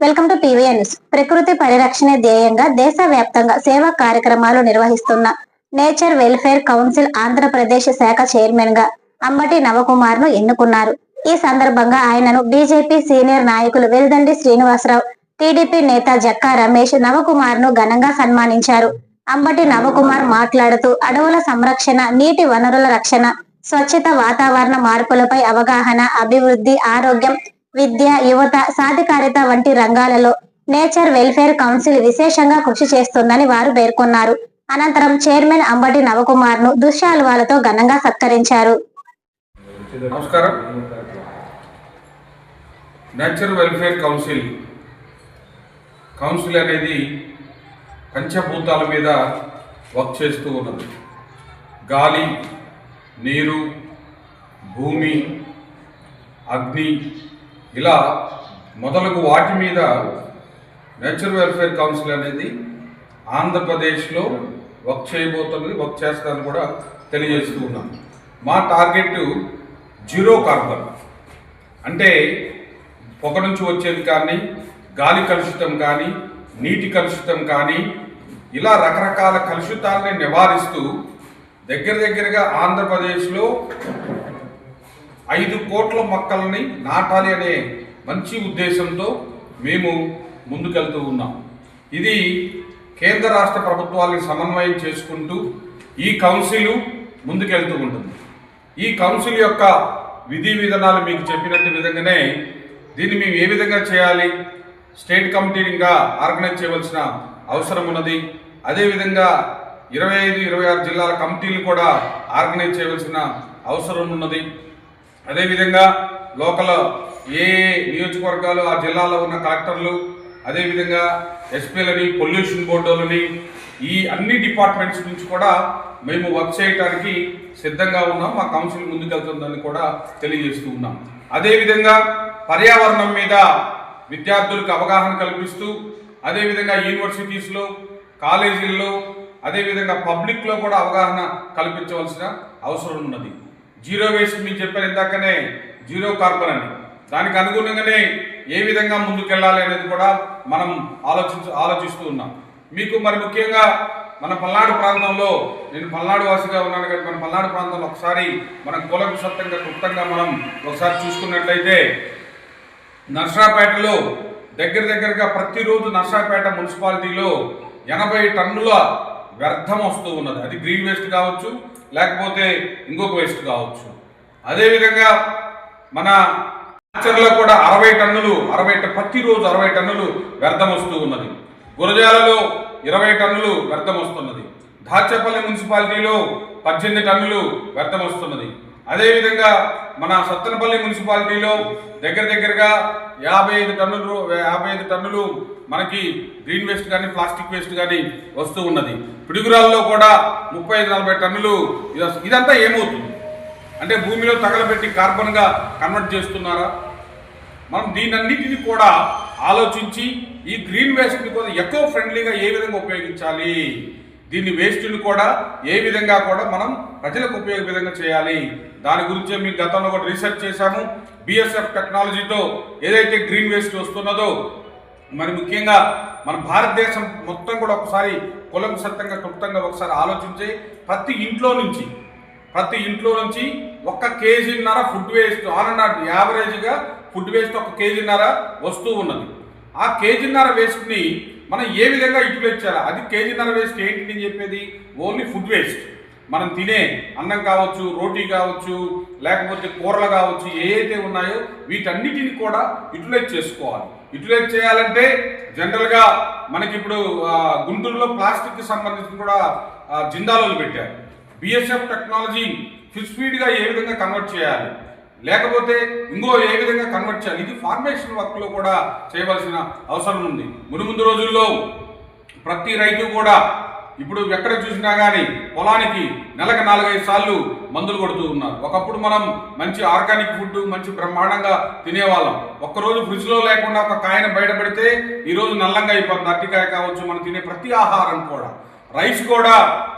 Welcome to TVN news. ప్రకృతి పరిరక్షణ ధ్యేయంగా దేశవ్యాప్తంగా సేవా కార్యక్రమాలు నిర్వహిస్తున్న నేచర్ వెల్ఫేర్ కౌన్సిల్ ఆంధ్రప్రదేశ్ శాఖ చైర్మన్గా అంబటి నవకుమార్ను ఎన్నుకున్నారు. ఈ సందర్భంగా ఆయనను బీజేపీ సీనియర్ నాయకులు వెల్దండి శ్రీనివాసరావు టీడీపీ నేత జక్కా రమేష్ నవకుమార్ను ఘనంగా సన్మానించారు. అంబటి నవకుమార్ మాట్లాడుతూ అడవుల సంరక్షణ నీటి వనరుల రక్షణ స్వచ్ఛత వాతావరణ మార్పులపై అవగాహన అభివృద్ధి ఆరోగ్యం విద్య యువత సాధికారిత వంటి రంగాలలో నేచర్ వెల్ఫేర్ కౌన్సిల్ విశేషంగా కృషి చేస్తుందని వారు పేర్కొన్నారు. అనంతరం చైర్మన్ అంబటి నవకుమార్ను దుశ్శాలువాలతో ఘనంగా సత్కరించారు. నమస్కారం. నేచర్ వెల్ఫేర్ కౌన్సిల్ కౌన్సిల్ అనేది పంచభూతాల మీద వర్క్ చేస్తూ ఉన్నది. గాలి నీరు భూమి అగ్ని ఇలా మొదలగు వాటి మీద నేచర్ వెల్ఫేర్ కౌన్సిల్ అనేది ఆంధ్రప్రదేశ్లో వర్క్ చేయబోతున్నది వర్క్ చేస్తారని కూడా తెలియజేస్తూ ఉన్నాం. మా టార్గెట్ జీరో కార్బన్. అంటే పొగ నుంచి వచ్చేది కానీ గాలి కలుషితం కానీ నీటి కలుషితం కానీ ఇలా రకరకాల కలుషితాలని నివారిస్తూ దగ్గర దగ్గరగా ఆంధ్రప్రదేశ్లో ఐదు కోట్ల మొక్కల్ని నాటాలి అనే మంచి ఉద్దేశంతో మేము ముందుకెళ్తూ ఉన్నాం. ఇది కేంద్ర రాష్ట్ర ప్రభుత్వాలను సమన్వయం చేసుకుంటూ ఈ కౌన్సిల్ ముందుకెళ్తూ ఉంటుంది. ఈ కౌన్సిల్ యొక్క విధి విధానాలు మీకు చెప్పినట్టు విధంగానే దీన్ని మేము ఏ విధంగా చేయాలి? స్టేట్ కమిటీగా ఆర్గనైజ్ చేయవలసిన అవసరం ఉన్నది. అదేవిధంగా ఇరవై ఐదు ఇరవై ఆరు జిల్లాల కమిటీలు కూడా ఆర్గనైజ్ చేయవలసిన అవసరం ఉన్నది. అదేవిధంగా లోకల్ ఏ నియోజకవర్గాలు ఆ జిల్లాలో ఉన్న కలెక్టర్లు అదేవిధంగా ఎస్పీలని పొల్యూషన్ బోర్డులని ఈ అన్ని డిపార్ట్మెంట్స్ నుంచి కూడా మేము వర్క్ చేయడానికి సిద్ధంగా ఉన్నాం. మా కౌన్సిల్ ముందుకెళ్తుందని కూడా తెలియజేస్తూ ఉన్నాం. అదేవిధంగా పర్యావరణం మీద విద్యార్థులకు అవగాహన కల్పిస్తూ అదేవిధంగా యూనివర్సిటీస్లో కాలేజీల్లో అదేవిధంగా పబ్లిక్లో కూడా అవగాహన కల్పించవలసిన అవసరం ఉన్నది. జీరో వేస్ట్ మీకు చెప్పాను ఇందాకనే జీరో కార్బన్ అని. దానికి అనుగుణంగానే ఏ విధంగా ముందుకెళ్ళాలి అనేది కూడా మనం ఆలోచించ ఆలోచిస్తూ ఉన్నాం. మీకు మరి ముఖ్యంగా మన పల్నాడు ప్రాంతంలో నేను పల్నాడు వాసిగా ఉన్నాను కానీ మన పల్నాడు ప్రాంతంలో ఒకసారి మనం కులసత్తంగా క్లుప్తంగా మనం ఒకసారి చూసుకున్నట్లయితే నర్సరాపేటలో దగ్గర దగ్గరగా ప్రతిరోజు నర్సరాపేట మున్సిపాలిటీలో ఎనభై టన్నుల వ్యర్థం వస్తూ ఉన్నది. అది గ్రీన్ వేస్ట్ కావచ్చు లేకపోతే ఇంకొక వేస్ట్ కావచ్చు. అదేవిధంగా మన ఆచర్లో కూడా అరవై టన్నులు అరవై ప్రతిరోజు అరవై టన్నులు వ్యర్థం వస్తూ ఉన్నది. గురజాలలో ఇరవై టన్నులు వ్యర్థం వస్తున్నది. దాచేపల్లి మున్సిపాలిటీలో పద్దెనిమిది టన్నులు వ్యర్థం వస్తున్నది. అదేవిధంగా మన సత్తనపల్లి మున్సిపాలిటీలో దగ్గర దగ్గరగా యాభై ఐదు టన్నులు యాభై ఐదు టన్నులు మనకి గ్రీన్ వేస్ట్ కానీ ప్లాస్టిక్ వేస్ట్ కానీ వస్తూ ఉన్నది. పిడుగురాల్లో కూడా ముప్పై ఐదు నలభై టన్నులు ఇదంతా ఏమవుతుంది? అంటే భూమిలో తగలబెట్టి కార్బన్గా కన్వర్ట్ చేస్తున్నారా? మనం దీనన్నిటిని కూడా ఆలోచించి ఈ గ్రీన్ వేస్ట్ని కూడా ఎక్కువ ఫ్రెండ్లీగా ఏ విధంగా ఉపయోగించాలి? దీన్ని వేస్ట్ని కూడా ఏ విధంగా కూడా మనం ప్రజలకు ఉపయోగ విధంగా చేయాలి? దాని గురించే మేము గతంలో కూడా రీసెర్చ్ చేశాము. బిఎస్ఎఫ్ టెక్నాలజీతో ఏదైతే గ్రీన్ వేస్ట్ వస్తున్నదో మరి ముఖ్యంగా మన భారతదేశం మొత్తం కూడా ఒకసారి కులం సత్తంగా క్లుప్తంగా ఒకసారి ఆలోచించి ప్రతి ఇంట్లో నుంచి ప్రతి ఇంట్లో నుంచి ఒక్క కేజీన్నర ఫుడ్ వేస్ట్ ఆన్ అండ్ యావరేజ్గా ఫుడ్ వేస్ట్ ఒక కేజీన్నర వస్తూ ఉన్నది. ఆ కేజీన్నర వేస్ట్ని మనం ఏ విధంగా యూటిలైజ్ చేయాలి? అది కేజీన్నర వేస్ట్ ఏంటి నేను చెప్పేది? ఓన్లీ ఫుడ్ వేస్ట్ మనం తినే అన్నం కావచ్చు రోటీ కావచ్చు లేకపోతే కూరలు కావచ్చు ఏవైతే ఉన్నాయో వీటన్నిటిని కూడా యూటిలైజ్ చేసుకోవాలి. యూటిలైజ్ చేయాలంటే జనరల్గా మనకి ఇప్పుడు గుంటూరులో ప్లాస్టిక్కి సంబంధించి కూడా ఆ, పెట్టారు. బిఎస్ఎఫ్ టెక్నాలజీ ఫిష్ ఫీడ్గా ఏ విధంగా కన్వర్ట్ చేయాలి? లేకపోతే ఇంకో ఏ విధంగా కన్వర్ట్ చేయాలి? ఇది ఫార్మేషన్ వర్క్లో కూడా చేయవలసిన అవసరం ఉంది. మునుముందు రోజుల్లో ప్రతి రైతు కూడా ఇప్పుడు ఎక్కడ చూసినా కానీ పొలానికి నెలకు నాలుగైదు సార్లు మందులు కొడుతూ ఉన్నారు. ఒకప్పుడు మనం మంచి ఆర్గానిక్ ఫుడ్ మంచి బ్రహ్మాండంగా తినేవాళ్ళం. ఒక్కరోజు ఫ్రిడ్జ్లో లేకుండా ఒక కాయను బయటపడితే ఈరోజు నల్లంగా అయిపోతుంది. అరటికాయ కావచ్చు మనం తినే ప్రతి ఆహారం కూడా. రైస్ కూడా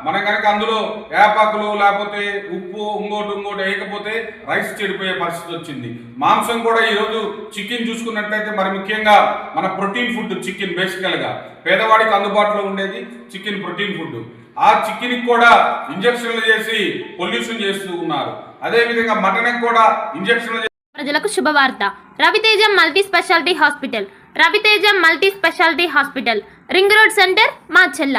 మనం కనుక అందులో వేపాకులు లేకపోతే ఉప్పు ఇంకోటి ఇంకోటి వేయకపోతే రైస్ చెడిపోయే పరిస్థితి వచ్చింది. మాంసం కూడా ఈరోజు చికెన్ చూసుకున్నట్లయితే మరి ముఖ్యంగా మన ప్రోటీన్ ఫుడ్ చికెన్ బేసికల్గా పేదవాడికి అందుబాటులో ఉండేది చికెన్ ప్రోటీన్ ఫుడ్. ఆ చికెన్కి కూడా ఇంజక్షన్లు చేసి పొల్యూషన్ చేస్తూ ఉన్నారు. అదేవిధంగా మటన్కి కూడా ఇంజక్షన్లు ప్రజలకు శుభవార్త. Raviteja multi speciality hospital. Raviteja multi speciality hospital. Ring road centre మా చెల్ల